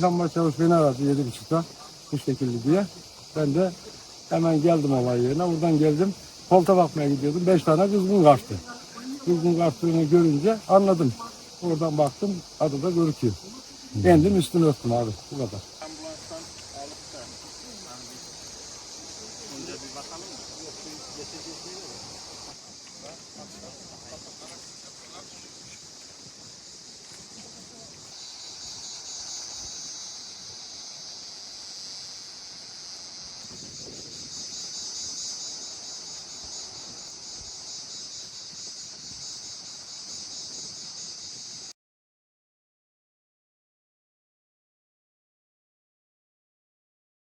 Jandarma çavuş beni aradı yedi buçukta bu şekilde diye. Ben de hemen geldim olay yerine. Buradan geldim. Kolta bakmaya gidiyordum. Beş tane kızgın kaçtı. Kızgın kaçtığını görünce anladım. Oradan baktım adı da görüküyor. Kendim üstünü örttüm abi. Bu kadar. Ambulanstan alıp da önce bir bakalım mı? Yok, bir